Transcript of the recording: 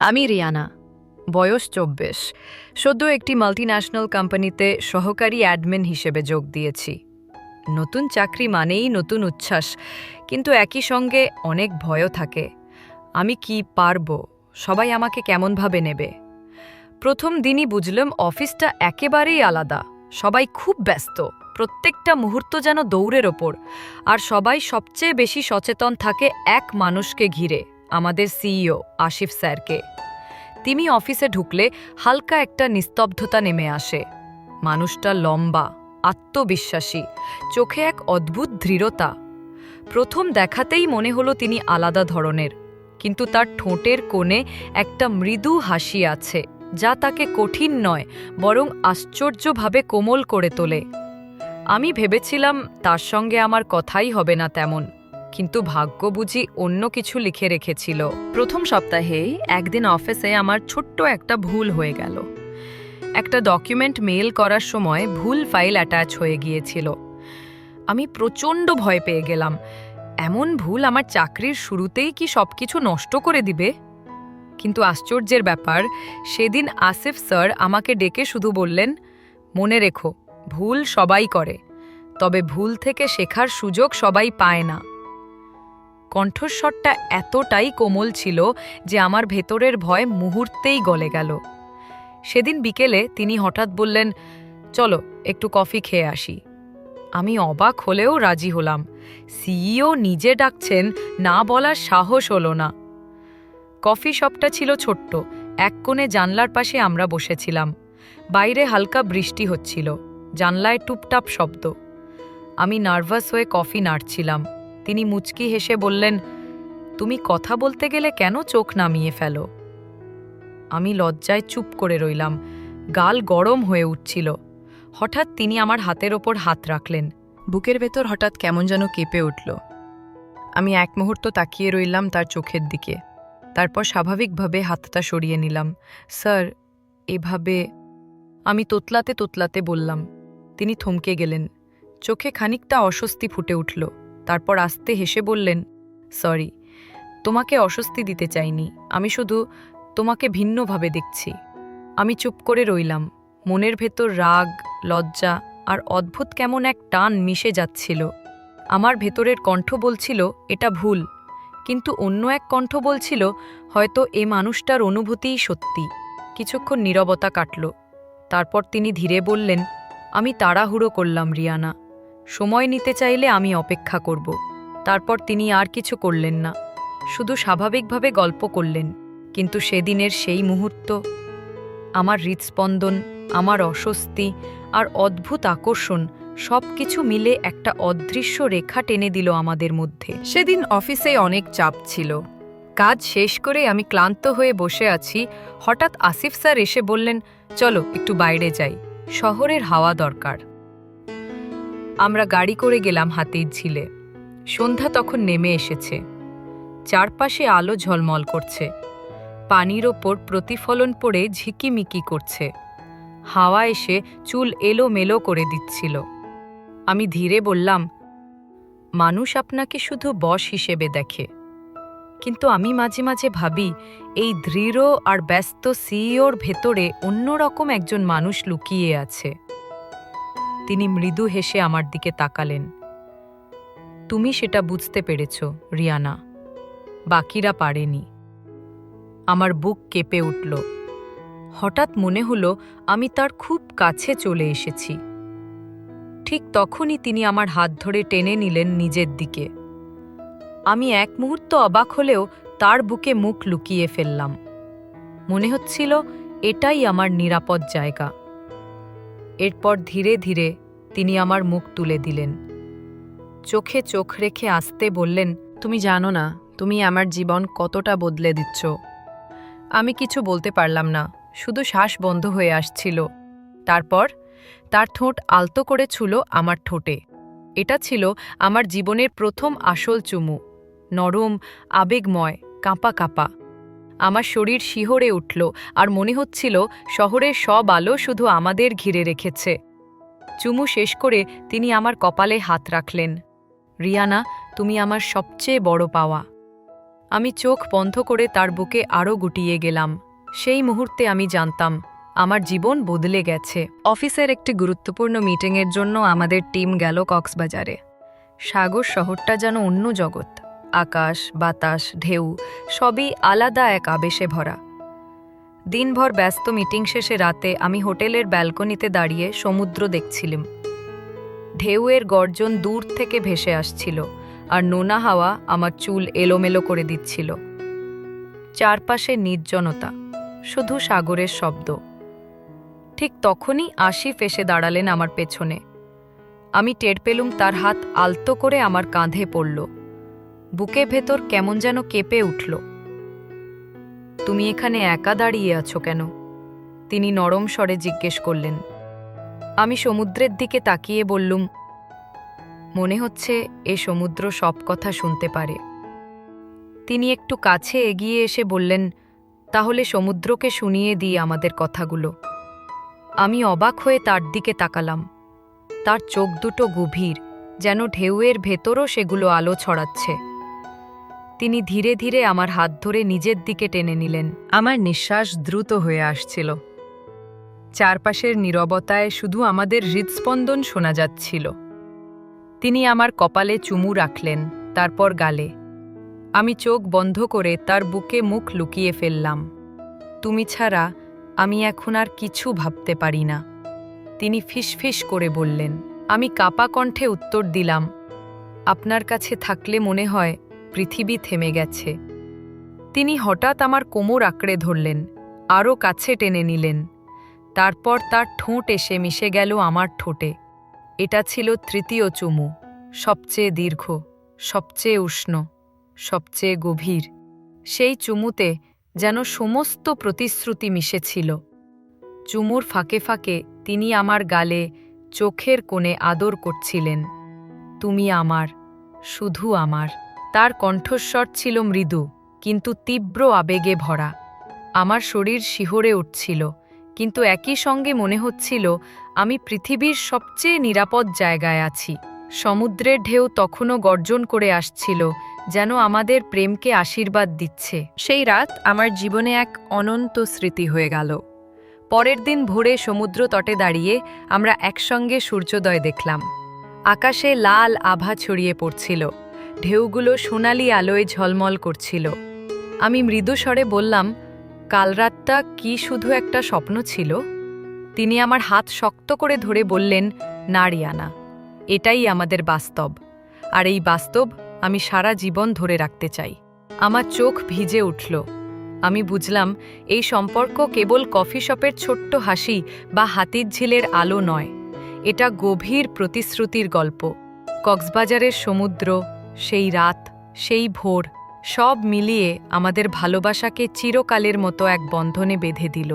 আমি রিয়ানা, বয়স চব্বিশ। সদ্য একটি মাল্টিন্যাশনাল কোম্পানিতে সহকারী অ্যাডমিন হিসেবে যোগ দিয়েছি। নতুন চাকরি মানেই নতুন উচ্ছ্বাস, কিন্তু একই সঙ্গে অনেক ভয়ও থাকে। আমি কি পারব? সবাই আমাকে কেমনভাবে নেবে? প্রথম দিনই বুঝলাম অফিসটা একেবারেই আলাদা। সবাই খুব ব্যস্ত। প্রত্যেকটা মুহূর্ত যেন দৌড়ের ওপর। আর সবাই সবচেয়ে বেশি সচেতন থাকে এক মানুষকে ঘিরে। আমাদের সিইও আশিফ স্যারকে। তিনি অফিসে ঢুকলে হালকা একটা নিস্তব্ধতা নেমে আসে। মানুষটা লম্বা, আত্মবিশ্বাসী, চোখে এক অদ্ভুত দৃঢ়তা। প্রথম দেখাতেই মনে হলো তিনি আলাদা ধরনের, কিন্তু তার ঠোঁটের কোণে একটা মৃদু হাসি আছে, যা তাকে কঠিন নয়, বরং আশ্চর্যভাবে কোমল করে তোলে। আমি ভেবেছিলাম তার সঙ্গে আমার কথাই হবে না তেমন। কিন্তু ভাগ্য বুঝি অন্য কিছু লিখে রেখেছিল। প্রথম সপ্তাহে একদিন অফিসে আমার ছোট্ট একটা ভুল হয়ে গেল। একটা ডকুমেন্ট মেল করার সময় ভুল ফাইল অ্যাটাচ হয়ে গিয়েছিল। আমি প্রচণ্ড ভয় পেয়ে গেলাম। এমন ভুল আমার চাকরির শুরুতেই কি সব কিছু নষ্ট করে দিবে? কিন্তু আশ্চর্যের ব্যাপার, সেদিন আসিফ স্যার আমাকে ডেকে শুধু বললেন, মনে রেখো, ভুল সবাই করে। তবে ভুল থেকে শেখার সুযোগ সবাই পায় না। কণ্ঠস্বরটা এতটাই কোমল ছিল যে আমার ভেতরের ভয় মুহূর্তেই গলে গেল। সেদিন বিকেলে তিনি হঠাৎ বললেন, চলো, একটু কফি খেয়ে আসি। আমি অবাক হলেও রাজি হলাম। সিইও নিজে ডাকছেন, না বলার সাহস হলো না। কফি শপটা ছিল ছোট্ট, এক কোণে জানলার পাশে আমরা বসেছিলাম। বাইরে হালকা বৃষ্টি হচ্ছিল, জানলায় টুপটাপ শব্দ। আমি নার্ভাস হয়ে কফি নাড়ছিলাম। তিনি মুচকি হেসে বললেন, তুমি কথা বলতে গেলে কেন চোখ নামিয়ে ফেলো? আমি লজ্জায় চুপ করে রইলাম, গাল গরম হয়ে উঠছিল। হঠাৎ তিনি আমার হাতের ওপর হাত রাখলেন। বুকের ভেতর হঠাৎ কেমন যেন কেঁপে উঠল। আমি এক মুহূর্ত তাকিয়ে রইলাম তার চোখের দিকে। তারপর স্বাভাবিকভাবে হাতটা সরিয়ে নিলাম। স্যার, এভাবে আমি তোতলাতে তোতলাতে বললাম। তিনি থমকে গেলেন। চোখে খানিকটা অস্বস্তি ফুটে উঠল। তারপর আস্তে হেসে বললেন, সরি, তোমাকে অস্বস্তি দিতে চাইনি। আমি শুধু তোমাকে ভিন্নভাবে দেখছি। আমি চুপ করে রইলাম। মনের ভেতর রাগ, লজ্জা আর অদ্ভুত কেমন এক টান মিশে যাচ্ছিল। আমার ভেতরের কণ্ঠ বলছিল, এটা ভুল। কিন্তু অন্য এক কণ্ঠ বলছিল, হয়তো এ মানুষটার অনুভূতিই সত্যি। কিছুক্ষণ নীরবতা কাটল। তারপর তিনি ধীরে বললেন, আমি তাড়াহুড়ো করলাম, রিয়ানা। সময় নিতে চাইলে আমি অপেক্ষা করব। তারপর তিনি আর কিছু করলেন না। শুধু স্বাভাবিকভাবে গল্প করলেন, কিন্তু সেদিনের সেই মুহূর্ত, আমার হৃদস্পন্দন, আমার অস্বস্তি আর অদ্ভুত আকর্ষণ সব কিছু মিলে একটা অদৃশ্য রেখা টেনে দিল আমাদের মধ্যে। সেদিন অফিসে অনেক চাপ ছিল। কাজ শেষ করে আমি ক্লান্ত হয়ে বসে আছি, হঠাৎ আসিফ স্যার এসে বললেন, চলো, একটু বাইরে যাই। শহরের হাওয়া দরকার। আমরা গাড়ি করে গেলাম হাতির ঝিলে। সন্ধ্যা তখন নেমে এসেছে। চারপাশে আলো ঝলমল করছে। পানির ওপর প্রতিফলন পড়ে ঝিকিমিকি করছে। হাওয়া এসে চুল এলো মেলো করে দিচ্ছিল। আমি ধীরে বললাম, মানুষ আপনাকে শুধু বস হিসেবে দেখে। কিন্তু আমি মাঝে মাঝে ভাবি, এই দৃঢ় আর ব্যস্ত সিইওর ভেতরে অন্যরকম একজন মানুষ লুকিয়ে আছে। তিনি মৃদু হেসে আমার দিকে তাকালেন। তুমি সেটা বুঝতে পেরেছ, রিয়ানা। বাকিরা পারেনি। আমার বুক কেঁপে উঠল। হঠাৎ মনে হলো আমি তার খুব কাছে চলে এসেছি। ঠিক তখনই তিনি আমার হাত ধরে টেনে নিলেন নিজের দিকে। আমি এক মুহূর্ত অবাক হলেও তার বুকে মুখ লুকিয়ে ফেললাম। মনে হচ্ছিল, এটাই আমার নিরাপদ জায়গা। এরপর ধীরে ধীরে তিনি আমার মুখ তুলে দিলেন। চোখে চোখ রেখে আসতে বললেন, তুমি জানো না, তুমি আমার জীবন কতটা বদলে দিচ্ছ। আমি কিছু বলতে পারলাম না, শুধু শ্বাস বন্ধ হয়ে আসছিল। তারপর তার ঠোঁট আলতো করে ছুলো আমার ঠোঁটে। এটা ছিল আমার জীবনের প্রথম আসল চুমু। নরম, আবেগময়, কাঁপা কাঁপা। আমার শরীর শিহরে উঠল আর মনে হচ্ছিল শহরের সব আলো শুধু আমাদের ঘিরে রেখেছে। চুমু শেষ করে তিনি আমার কপালে হাত রাখলেন। রিয়ানা, তুমি আমার সবচেয়ে বড় পাওয়া। আমি চোখ বন্ধ করে তার বুকে আরও গুটিয়ে গেলাম। সেই মুহূর্তে আমি জানতাম, আমার জীবন বদলে গেছে। অফিসের একটি গুরুত্বপূর্ণ মিটিংয়ের জন্য আমাদের টিম গেল কক্সবাজারে। সাগর শহরটা যেন অন্য জগৎ। আকাশ, বাতাস, ঢেউ, সবই আলাদা এক আবেশে ভরা। দিনভর ব্যস্ত মিটিং শেষে রাতে আমি হোটেলের ব্যালকনিতে দাঁড়িয়ে সমুদ্র দেখছিলাম। ঢেউয়ের গর্জন দূর থেকে ভেসে আসছিল আর নোনা হাওয়া আমার চুল এলোমেলো করে দিচ্ছিল। চারপাশে নির্জনতা, শুধু সাগরের শব্দ। ঠিক তখনই আশিফ এসে দাঁড়ালেন আমার পেছনে। আমি টের পেলুম তার হাত আলতো করে আমার কাঁধে পড়ল। বুকে ভেতর কেমন যেন কেঁপে উঠল। তুমি এখানে একা দাঁড়িয়ে আছো কেন? তিনি নরম স্বরে জিজ্ঞেস করলেন। আমি সমুদ্রের দিকে তাকিয়ে বললুম, মনে হচ্ছে এ সমুদ্র সব কথা শুনতে পারে। তিনি একটু কাছে এগিয়ে এসে বললেন, তাহলে সমুদ্রকে শুনিয়ে দিই আমাদের কথাগুলো। আমি অবাক হয়ে তার দিকে তাকালাম। তার চোখ দুটো গভীর, যেন ঢেউয়ের ভেতরও সেগুলো আলো ছড়াচ্ছে। তিনি ধীরে ধীরে আমার হাত ধরে নিজের দিকে টেনে নিলেন। আমার নিঃশ্বাস দ্রুত হয়ে আসছিল। চারপাশের নীরবতায় শুধু আমাদের হৃদস্পন্দন শোনা যাচ্ছিল। তিনি আমার কপালে চুমু রাখলেন, তারপর গালে, আমি চোখ বন্ধ করে তার বুকে মুখ লুকিয়ে ফেললাম। তুমি ছাড়া আমি এখন আর কিছু ভাবতে পারি না। তিনি ফিসফিস করে বললেন, আমি কাপা কণ্ঠে উত্তর দিলাম, আপনার কাছে থাকলে মনে হয় পৃথিবী থেমে গেছে। তিনি হঠাৎ আমার কোমর আঁকড়ে ধরলেন, আরও কাছে টেনে নিলেন। তারপর তার ঠোঁট এসে মিশে গেল আমার ঠোঁটে। এটা ছিল তৃতীয় চুমু, সবচেয়ে দীর্ঘ, সবচেয়ে উষ্ণ, সবচেয়ে গভীর। সেই চুমুতে যেন সমস্ত প্রতিশ্রুতি মিশেছিল। চুমুর ফাঁকে ফাঁকে তিনি আমার গালে, চোখের কোণে আদর করছিলেন। তুমি আমার, শুধু আমার। তার কণ্ঠস্বর ছিল মৃদু, কিন্তু তীব্র আবেগে ভরা। আমার শরীর শিহরে উঠছিল, কিন্তু একই সঙ্গে মনে হচ্ছিল, আমি পৃথিবীর সবচেয়ে নিরাপদ জায়গায় আছি। সমুদ্রের ঢেউ তখনও গর্জন করে আসছিল, যেন আমাদের প্রেমকে আশীর্বাদ দিচ্ছে। সেই রাত আমার জীবনে এক অনন্ত স্মৃতি হয়ে গেল। পরের দিন ভোরে সমুদ্র তটে দাঁড়িয়ে আমরা একসঙ্গে সূর্যোদয় দেখলাম। আকাশে লাল আভা ছড়িয়ে পড়ছিল। ঢেউগুলো সোনালি আলোয় ঝলমল করছিল। আমি মৃদু স্বরে বললাম, কাল রাতটা কি শুধু একটা স্বপ্ন ছিল? তিনি আমার হাত শক্ত করে ধরে বললেন না রিয়ানা এটাই আমাদের বাস্তব। আর এই বাস্তব আমি সারা জীবন ধরে রাখতে চাই। আমার চোখ ভিজে উঠল। আমি বুঝলাম, এই সম্পর্ক কেবল কফি শপের ছোট্ট হাসি বা হাতির ঝিলের আলো নয়। এটা গভীর প্রতিশ্রুতির গল্প। কক্সবাজারের সমুদ্র সেই রাত সেই ভোর সব মিলিয়ে আমাদের ভালোবাসাকে চিরকালের মতো এক বন্ধনে বেঁধে দিল।